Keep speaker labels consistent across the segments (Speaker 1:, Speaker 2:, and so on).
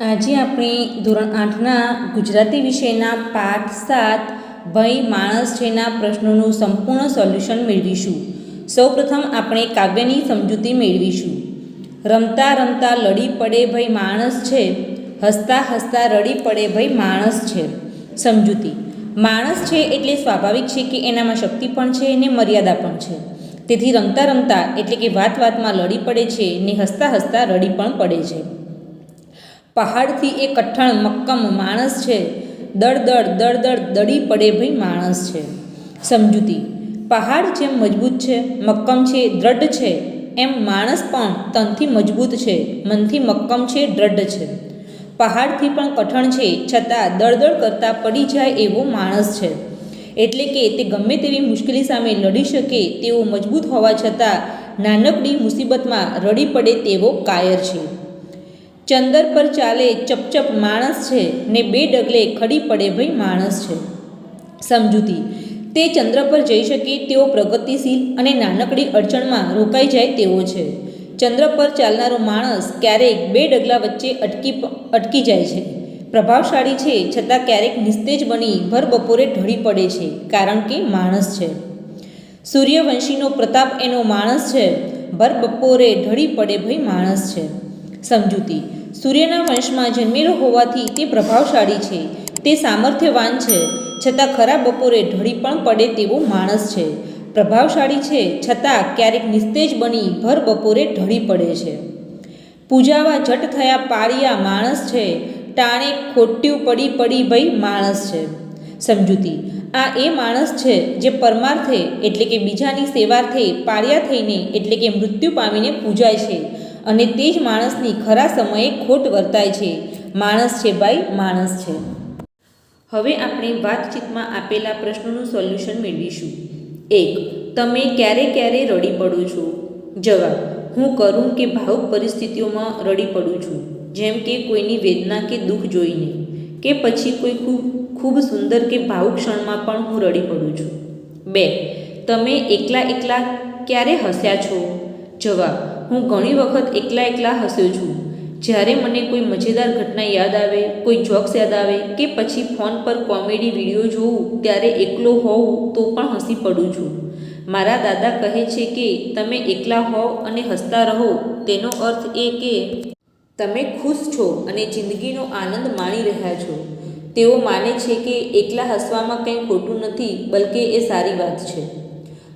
Speaker 1: આજે આપણે ધોરણ આઠના ગુજરાતી વિષયના પાઠ સાત ભય માણસ છેના પ્રશ્નોનું સંપૂર્ણ સોલ્યુશન મેળવીશું. સૌપ્રથમ આપણે કાવ્યની સમજૂતી મેળવીશું. રમતા રમતા લડી પડે ભય માણસ છે, હસતા હસતા રડી પડે ભય માણસ છે. સમજૂતી. માણસ છે એટલે સ્વાભાવિક છે કે એનામાં શક્તિ પણ છે ને મર્યાદા પણ છે. તેથી રમતા રમતા એટલે કે વાત વાતમાં લડી પડે છે ને હસતા હસતા રડી પણ પડે છે. પહાડથી એ કઠણ મક્કમ માણસ છે. દળ દળ દળ દળ દડી પડે ભાઈ માણસ છે. સમજૂતી, પહાડ જેમ મજબૂત છે, મક્કમ છે, દ્રઢ છે. એમ માણસ પણ તનથી મજબૂત છે, મનથી મક્કમ છે, દ્રઢ છે. પહાડથી પણ કઠણ છે, છતાં દળદળ કરતાં પડી જાય એવો માણસ છે. એટલે કે તે ગમે તેવી મુશ્કેલી સામે લડી શકે તેવો મજબૂત હોવા છતાં નાનકડી મુસીબતમાં રડી પડે તેવો કાયર છે. ચંદર પર ચાલે ચપચપ માણસ છે ને બે ડગલે ખડી પડે ભાઈ માણસ છે. સમજૂતી, તે ચંદ્ર પર જઈ શકે તેઓ પ્રગતિશીલ અને નાનકડી અડચણમાં રોકાઈ જાય તેવો છે. ચંદ્ર પર ચાલનારો માણસ ક્યારેક બે ડગલા વચ્ચે અટકી અટકી જાય છે. પ્રભાવશાળી છે છતાં ક્યારેક નિસ્તેજ બની ભર બપોરે ઢળી પડે છે કારણ કે માણસ છે. સૂર્યવંશીનો પ્રતાપ એનો માણસ છે. ભર બપોરે ઢળી પડે ભાઈ માણસ છે. સમજૂતી. સૂર્યના વંશમાં જન્મેલો હોવાથી તે પ્રભાવશાળી છે. તે સામર્થ્યવાન છે. છતાં ખરા બપોરે ઢળી પણ પડે તેવો માણસ છે. પ્રભાવશાળી છે. છતાં ક્યારેક નિસ્તેજ બની ભર બપોરે ઢળી પડે છે. પૂજાવા જટ થયા પાળિયા માણસ છે. ટાણે ખોટ્યું પડી પડી ભાઈ માણસ છે. સમજૂતી. આ એ માણસ છે જે પરમાર્થે, એટલે કે બીજાની સેવાર્થે પાળિયા થઈને, એટલે કે મૃત્યુ પામીને પૂજાય છે. અને તે જ માણસની ખરા સમયે ખોટ વર્તાય છે. માણસ છે ભાઈ, માણસ છે. હવે આપણે વાતચીતમાં આપેલા પ્રશ્નોનું સોલ્યુશન મેળવીશું. એક, તમે ક્યારે ક્યારે રડી પડો છો? જવાબ, હું કરું કે ભાવુક પરિસ્થિતિઓમાં રડી પડું છું. જેમ કે કોઈની વેદના કે દુઃખ જોઈને. કે પછી કોઈ ખૂબ ખૂબ સુંદર કે ભાવુક ક્ષણમાં પણ હું રડી પડું છું. બે, તમે એકલા એકલા ક્યારે હસ્યા છો? જવાબ હું ઘણી વખત એકલા એકલા હસ્યો છું. જ્યારે મને કોઈ મજેદાર ઘટના યાદ આવે, કોઈ જોક્સ યાદ આવે કે પછી ફોન પર કોમેડી વીડિયો જોઉં, ત્યારે એકલો હોઉં તો પણ હસી પડું છું. મારા દાદા કહે છે કે, તમે એકલા હોવ અને હસતા રહો. તેનો અર્થ એ કે, તમે ખુશ છો અને જિંદગીનો આનંદ માણી રહ્યા છો. તેઓ માને છે કે, એકલા હસવામાં કંઈ ખોટું નથી, બલકે એ સારી વાત છે.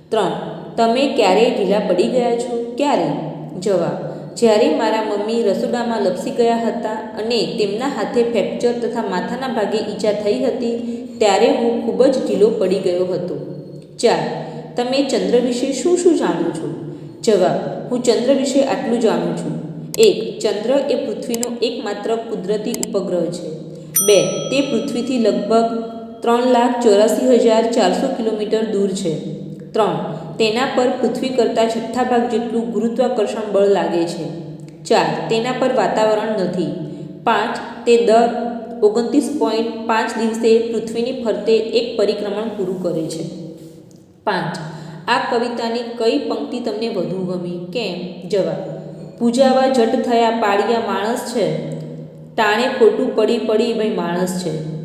Speaker 1: ત્રણ, તમે ક્યારેય ઢીલા પડી ગયા છો? ક્યારે? જવાબ, જ્યારે મારા મમ્મી રસોડામાં લપસી ગયા હતા અને તેમના હાથે ફ્રેક્ચર તથા માથાના ભાગે ઈજા થઈ હતી, ત્યારે હું ખૂબ જ ઢીલો પડી ગયો હતો. ચાર, તમે ચંદ્ર વિશે શું શું જાણો છો? જવાબ, હું ચંદ્ર વિશે આટલું જાણું છું. એક, ચંદ્ર એ પૃથ્વીનો એકમાત્ર કુદરતી ઉપગ્રહ છે. બે, તે પૃથ્વીથી લગભગ ત્રણ લાખ ચોરાસી હજાર ચારસો કિલોમીટર દૂર છે. ત્રણ તેના પર પૃથ્વી કરતાં છઠ્ઠા ભાગ જેટલું ગુરુત્વાકર્ષણ બળ લાગે છે. ચાર, તેના પર વાતાવરણ નથી. પાંચ, તે દર ઓગણત્રીસ પોઈન્ટ પાંચ દિવસે પૃથ્વીની ફરતે એક પરિક્રમણ પૂરું કરે છે. પાંચ, આ કવિતાની કઈ પંક્તિ તમને વધુ ગમી? કેમ? જવાબ, પૂજાવા જટ થયા પાળિયા માણસ છે. ટાણે ખોટું પડી પડી ભાઈ માણસ છે.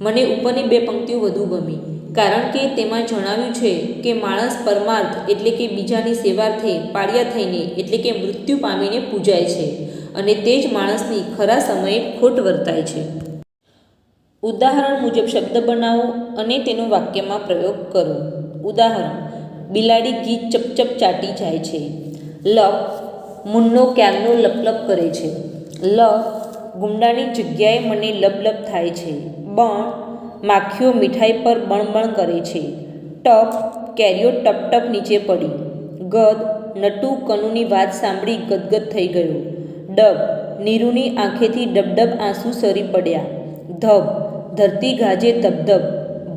Speaker 1: મને ઉપરની બે પંક્તિઓ વધુ ગમી. કારણ કે તેમાં જણાવ્યું છે કે માણસ પરમાર્થ એટલે કે બીજાની સેવાર્થે પાળિયા થઈને એટલે કે મૃત્યુ પામીને પૂજાય છે અને તે જ માણસની ખરા સમયે ખોટ વર્તાય છે. ઉદાહરણ મુજબ શબ્દ બનાવો અને તેનો વાક્યમાં પ્રયોગ કરો. ઉદાહરણ, બિલાડી ગીત ચપચપ ચાટી જાય છે. લ, મુન્નો ક્યારનો લપલપ કરે છે. લ, ગુંડાની જગ્યાએ મને લબલબ થાય છે. બણ માખીઓ મીઠાઈ પર બણબણ કરે છે. ટપ, કેરીઓ ટપ ટપ નીચે પડી. ગદ, નટુ કનુની વાત સાંભળી ગદગદ થઈ ગયો. ડબ, નીરુની આંખેથી ડબડબ આંસુ સરી પડ્યા. ધબ, ધરતી ગાજે ધબધબ.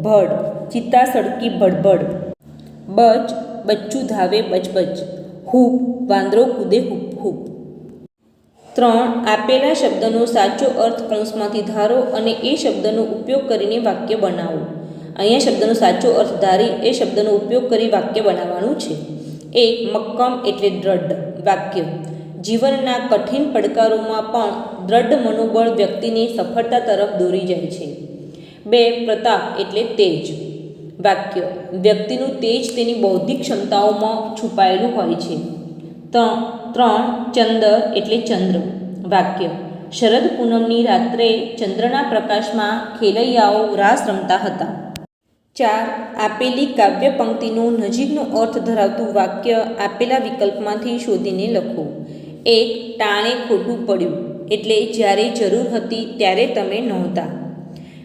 Speaker 1: ભડ, ચિત્તા સળકી ભડભડ. બચ, બચ્ચું ધાવે બચબચ હૂપ, વાંદરો કૂદે હૂપ હૂપ. ત્રણ આપેલા શબ્દનો સાચો અર્થ કૌંસમાંથી ધારો અને એ શબ્દનો ઉપયોગ કરીને વાક્ય બનાવો. અહીંયા શબ્દનો સાચો અર્થ ધારી એ શબ્દનો ઉપયોગ કરી વાક્ય બનાવવાનું છે. એક, મક્કમ એટલે દ્રઢ વાક્ય. જીવનના કઠિન પડકારોમાં પણ દ્રઢ મનોબળ વ્યક્તિને સફળતા તરફ દોરી જાય છે. બે, પ્રતાપ એટલે તેજ વાક્ય. વ્યક્તિનું તેજ તેની બૌદ્ધિક ક્ષમતાઓમાં છુપાયેલું હોય છે. ત્રણ ચંદર એટલે ચંદ્ર. વાક્ય. શરદ પૂનમની રાત્રે ચંદ્રના પ્રકાશમાં ખેલૈયાઓ રાસ રમતા હતા. ચાર, આપેલી કાવ્ય પંક્તિનું નજીકનો અર્થ ધરાવતું વાક્ય આપેલા વિકલ્પમાંથી શોધીને લખો. એક, ટાણે ખોટું પડ્યું, એટલે જ્યારે જરૂર હતી ત્યારે તમે નહોતા.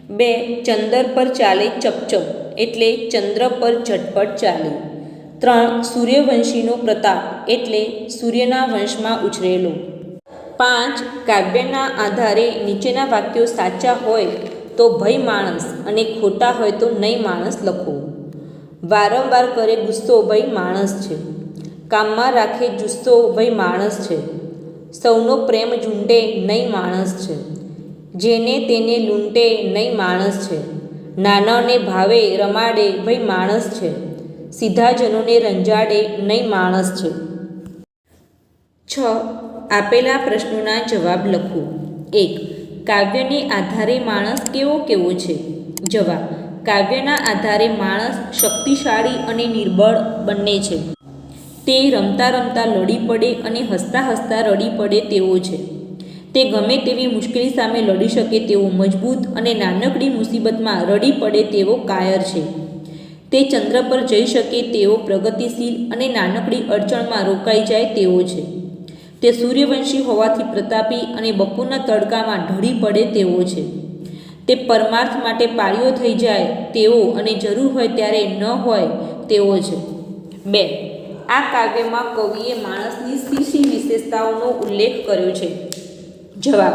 Speaker 1: બે, ચંદર પર ચાલે ચપચપ, એટલે ચંદ્ર પર ઝટપટ ચાલે. ત્રણ સૂર્યવંશીનો પ્રતાપ એટલે સૂર્યના વંશમાં ઉછરેલો. પાંચ, કાવ્યના આધારે નીચેના વાક્યો સાચા હોય તો ભય માણસ અને ખોટા હોય તો નહીં માણસ લખો. વારંવાર કરે ગુસ્સો ભય માણસ છે. કામમાં રાખે જુસ્સો ભય માણસ છે. સૌનો પ્રેમ ઝૂંટે નહીં માણસ છે. જેને તેને લૂંટે નહીં માણસ છે. નાનાને ભાવે, રમાડે ભય માણસ છે. સીધા જનોને રંજાડે નહીં માણસ છે. છ. આપેલા પ્રશ્નોના જવાબ લખો. એક. કાવ્યને આધારે માણસ કેવો કેવો છે? જવાબ. કાવ્યના આધારે માણસ શક્તિશાળી અને નિર્બળ બંને છે. તે રમતા રમતા લડી પડે અને હસતા હસતા રડી પડે તેવો છે. તે ગમે તેવી મુશ્કેલી સામે લડી શકે તેવો મજબૂત અને નાનકડી મુસીબતમાં રડી પડે તેવો કાયર છે. તે ચંદ્ર પર જઈ શકે તેવો પ્રગતિશીલ અને નાનકડી અડચણમાં રોકાઈ જાય તેવો છે. તે સૂર્યવંશી હોવાથી પ્રતાપી અને બપોરના તડકામાં ઢળી પડે તેવો છે. તે પરમાર્થ માટે પાળીઓ થઈ જાય તેવો અને જરૂર હોય ત્યારે ન હોય તેવો છે. બે. આ કાવ્યમાં કવિએ માણસની શી શી વિશેષતાઓનો ઉલ્લેખ કર્યો છે. જવાબ.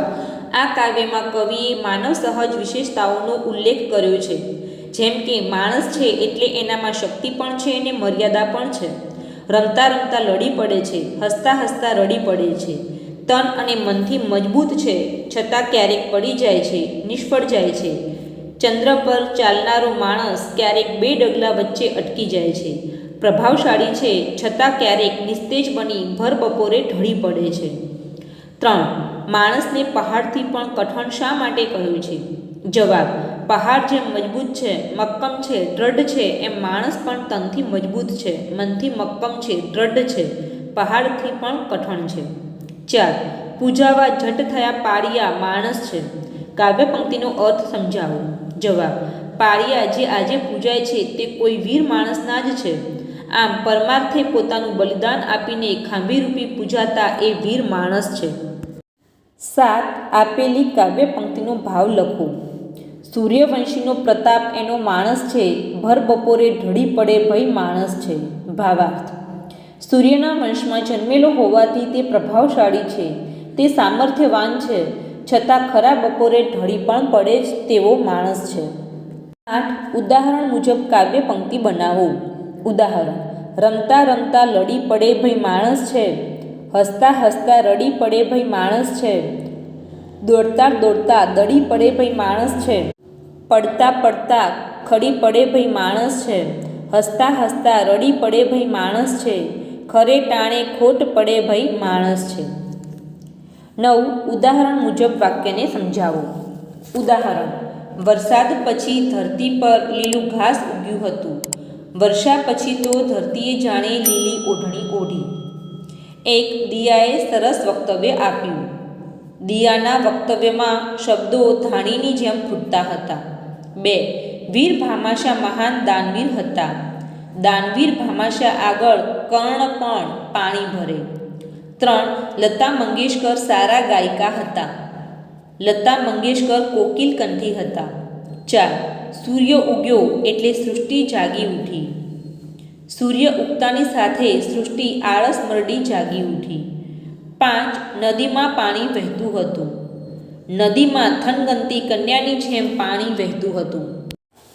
Speaker 1: આ કાવ્યમાં કવિએ માનવ સહજ વિશેષતાઓનો ઉલ્લેખ કર્યો છે. જેમ કે માણસ છે એટલે એનામાં શક્તિ પણ છે અને મર્યાદા પણ છે. રમતા રમતા લડી પડે છે, હસતા હસતા રડી પડે છે. તન અને મનથી મજબૂત છે, છતાં ક્યારેક પડી જાય છે, નિષ્ફળ જાય છે. ચંદ્ર પર ચાલનારો માણસ ક્યારેક બે ડગલા વચ્ચે અટકી જાય છે. પ્રભાવશાળી છે, છતાં ક્યારેક નિસ્તેજ બની ભર બપોરે ઢળી પડે છે. ત્રણ, માણસને પહાડથી પણ કઠણ શા માટે કહ્યું છે? જવાબ પહાડ જેમ મજબૂત છે, મક્કમ છે, દ્રઢ છે, એમ માણસ પણ તનથી મજબૂત છે, મનથી મક્કમ છે, દ્રઢ છે, પહાડથી પણ કઠણ છે. ચાર, પૂજાવા જટ થયા પાળિયા માણસ છે. કાવ્ય પંક્તિનો અર્થ સમજાવો. જવાબ પાળિયા જે આજે પૂજાય છે, તે કોઈ વીર માણસના જ છે. આમ, પરમાર્થે પોતાનું બલિદાન આપીને ખાંભીરૂપી પૂજાતા એ વીર માણસ છે. સાત, આપેલી કાવ્ય પંક્તિનો ભાવ લખો. સૂર્યવંશીનો પ્રતાપ એનો માણસ છે. ભર બપોરે ઢળી પડે ભય માણસ છે. ભાવાર્થ. સૂર્યના વંશમાં જન્મેલો હોવાથી તે પ્રભાવશાળી છે. તે સામર્થ્યવાન છે. છતાં ખરા બપોરે ઢળી પણ પડે જ તેવો માણસ છે. આઠ. ઉદાહરણ મુજબ કાવ્ય પંક્તિ બનાવો. ઉદાહરણ. રમતા રમતા લડી પડે ભઈ માણસ છે. હસતા હસતા રડી પડે ભઈ માણસ છે. દોડતા દોડતા દડી પડે ભઈ માણસ છે. પડતા પડતા ખડી પડે ભઈ માણસ છે. હસતા હસતા રડી પડે ભઈ માણસ છે. ખરે ટાણે ખોટ પડે ભઈ માણસ છે. નવ, ઉદાહરણ મુજબ વાક્યને સમજાવો. ઉદાહરણ, વરસાદ પછી ધરતી પર લીલું ઘાસ ઉગ્યું હતું. વર્ષા પછી તો ધરતીએ જાણે લીલી ઓઢણી ઓઢી. એક, દિયાએ સરસ વક્તવ્ય આપ્યું. દિયાના વક્તવ્યમાં શબ્દો ધાણીની જેમ ફૂટતા હતા. બે. વીર ભામાશા મહાન દાનવીર હતા. દાનવીર ભામાશા આગળ કર્ણ પણ પાણી ભરે. ત્રણ. લતા મંગેશકર સારા ગાયિકા હતા. લતા મંગેશકર કોકિલ કંઠી હતા. ચાર. સૂર્ય ઉગ્યો એટલે સૃષ્ટિ જાગી ઉઠી. સૂર્ય ઉગતાની સાથે સૃષ્ટિ આળસ મરડી જાગી ઉઠી. પાંચ. નદીમાં પાણી વહેતું હતું. નદીમાં થનગનતી કન્યાની જેમ પાણી વહેતું હતું.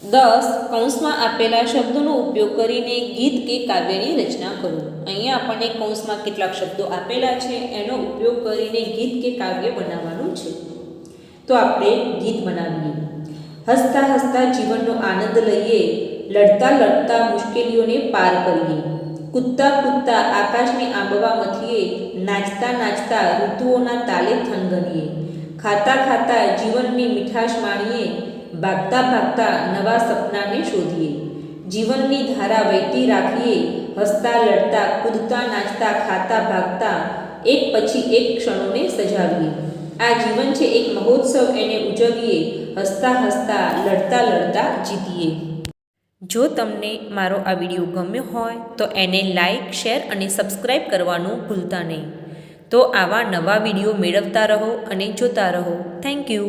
Speaker 1: દસ, કૌંસમાં આપેલા શબ્દોનો ઉપયોગ કરીને ગીત કે કાવ્યની રચના કરો. અહીંયા આપણને કૌંસમાં કેટલાક શબ્દો આપેલા છે, એનો ઉપયોગ કરીને ગીત કે કાવ્ય બનાવવાનું છે. તો આપણે ગીત બનાવીએ. હસતા હસતા જીવનનો આનંદ લઈએ, લડતા લડતા મુશ્કેલીઓને પાર કરીએ. કૂદતા કૂદતા આકાશને આંબવા મથીએ, નાચતા નાચતા ઋતુઓના તાલે થનગનીએ. ખાતા ખાતા જીવનની મીઠાશ માણીએ, ભાગતા ભાગતા નવા સપનાને શોધીએ. જીવનની ધારા વહેતી રાખીએ, હસતા લડતા, કૂદતા નાચતા, ખાતા ભાગતા, એક પછી એક ક્ષણોને સજાવીએ. આ જીવન છે એક મહોત્સવ, એને ઉજવીએ, હસતા હસતા, લડતા લડતા જીતીએ. જો તમને મારો આ વીડિયો ગમ્યો હોય, તો એને લાઈક, શેર અને સબસ્ક્રાઈબ કરવાનું ભૂલતા નહીં. તો આવા નવા વીડિયો મેળવતા રહો અને જોતા રહો. Thank you